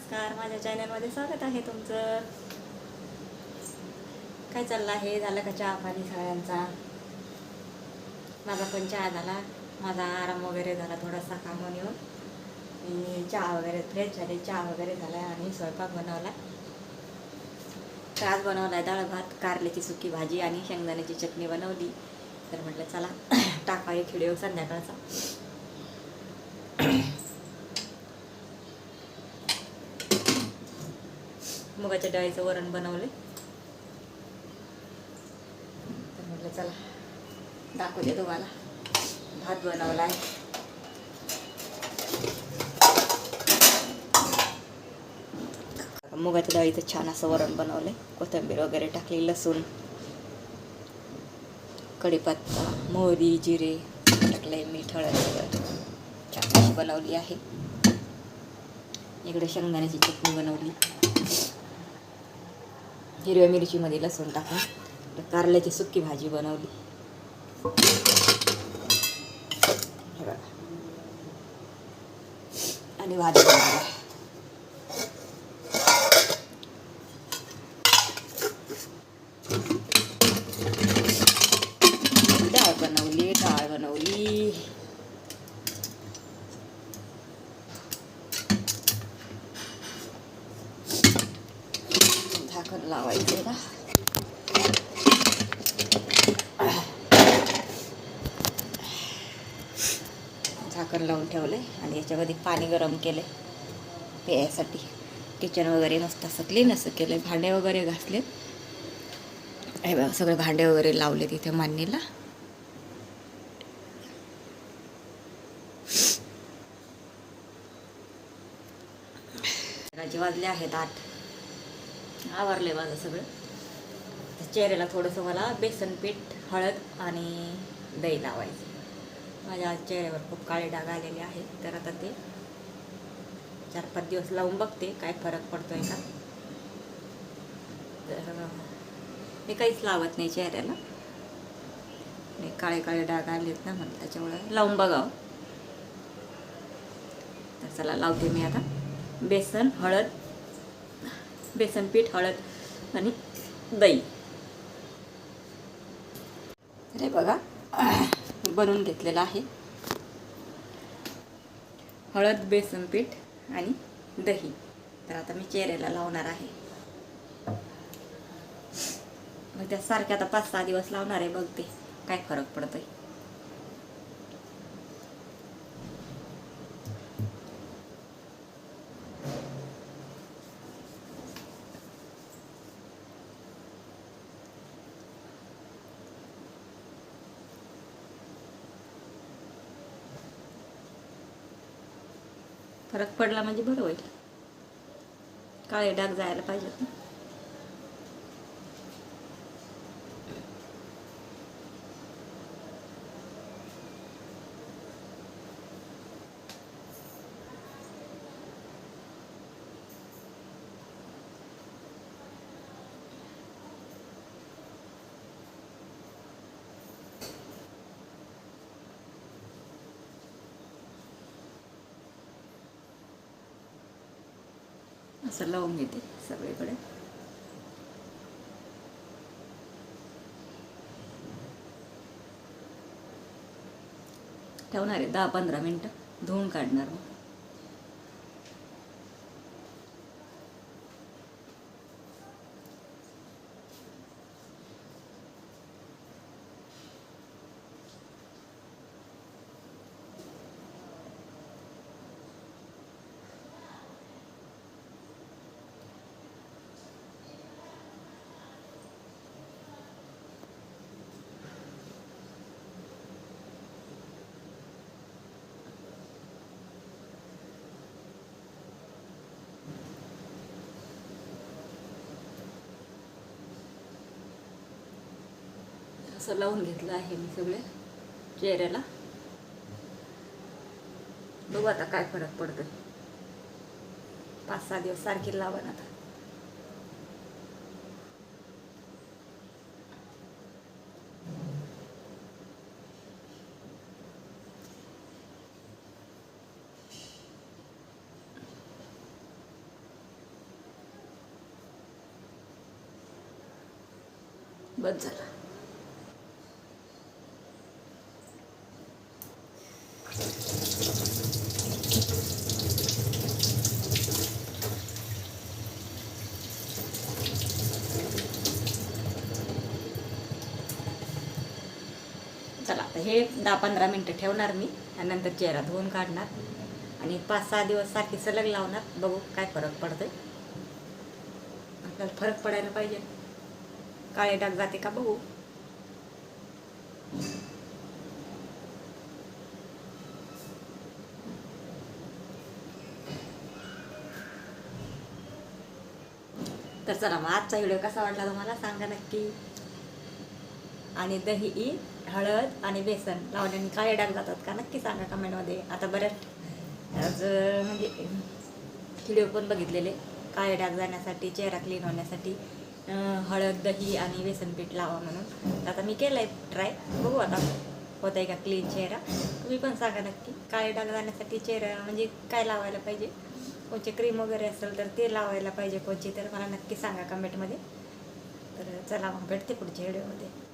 नमस्कार माझ्या चॅनलमध्ये स्वागत आहे तुमचं. काय चाललं आहे? झालं का चहा पाणी सगळ्यांचा? माझा पण चहा झाला. माझा आराम वगैरे झाला थोडासा कामून येऊन. मी चहा वगैरे फ्रेश झाले चहा वगैरे झाला आणि स्वयंपाक बनवला. तर आज बनवला आहे डाळ भात कारल्याची सुकी भाजी आणि शेंगदाण्याची चटणी बनवली. तर म्हटलं चला टाका एक संध्याकाळचा. मुगाच्या डाळीचं वरण बनवले. तर म्हटलं चला दाखवते तुम्हाला. भात बनवला आहे. मुगाच्या डाळीचं छान असं वरण बनवलंय कोथिंबीर वगैरे टाकली लसूण कढीपत्ता मोहरी जिरे टाकले मीठ हळद वगैरे छान अशी बनवली आहे. इकडे शेंगदाण्याची चटणी बनवली. हिरव्या मिरचीमध्ये लसूण टाकून कारल्याची सुक्की भाजी बनवली हे बघा. आणि भात डाळ बनवली डाळ बनवली झाकण लावायचे ना. झाकण लावून ठेवलंय आणि याच्यामध्ये पाणी गरम केले. प्यायसाठी. किचन वगैरे मस्त असं क्लीन असं केलं. भांडे वगैरे घासलेत. हे बघा सगळे भांडे वगैरे लावले तिथे मांडणीला. वाजले आहेत आठ. आवरले माझं सगळं. तर चेहऱ्याला थोडंसं मला बेसन पीठ हळद आणि दही लावायचं. माझ्या चेहऱ्यावर खूप काळे डाग आलेले आहेत तर आता ते चार पाच दिवस लावून बघते काय फरक पडतो आहे का. तर मी काहीच लावत नाही चेहऱ्याला. काळे काळे डाग आलेत ना म्हणून त्याच्यामुळे लावून बघावं. तर चला लावते मी आता. बेसन हळद बेसनपीठ हळद आणि दही. अरे हे बघा बनवून घेतलेलं आहे. हळद बेसनपीठ आणि दही. तर आता मी चेहऱ्याला लावणार आहे. मग त्यासारखे आता पाच सहा दिवस लावणार आहे बघते. काय फरक पडतोय. फरक पडला म्हणजे बरं होईल. काळे डाग जायला पाहिजेत ना. असं लावून घेते सगळीकडे. ठेवणार आहे दहा पंधरा मिनटं धुवून काढणार मग. असं लावून घेतलं आहे मी सगळे चेहऱ्याला. बघू आता काय फरक पडतोय. पाच सहा दिवस सारखी लावा आता. बस झालं. चला आता हे दहा पंधरा मिनटं ठेवणार मी आणि नंतर चेहरा धुवून काढणार. आणि पाच सहा दिवस सारखी सलग लावणार. बघू काय फरक पडतोय. आपल्याला फरक पडायला पाहिजे. काळे डाग जाते का बघू. तर चला मग आजचा व्हिडिओ कसा वाटला तुम्हाला? सांगा नक्की. आणि दही हळद आणि बेसन लावल्याने काळे डाग जातात का? नक्की सांगा कमेंटमध्ये. आता बऱ्याच आज म्हणजे व्हिडिओ पण बघितलेले. काळे डाग जाण्यासाठी चेहरा क्लीन होण्यासाठी हळद दही आणि बेसन पीठ लावा म्हणून. तर आता मी केलं आहे ट्राय बघू आता होत आहे का क्लीन चेहरा. तुम्ही पण सांगा नक्की काळे डाग जाण्यासाठी चेहरा म्हणजे काय लावायला पाहिजे? कोणचे क्रीम वगैरे असेल तर ते लावायला पाहिजे कोणची तर मला नक्की सांगा कमेंटमध्ये तर चला मग भेटते पुढच्या व्हिडिओमध्ये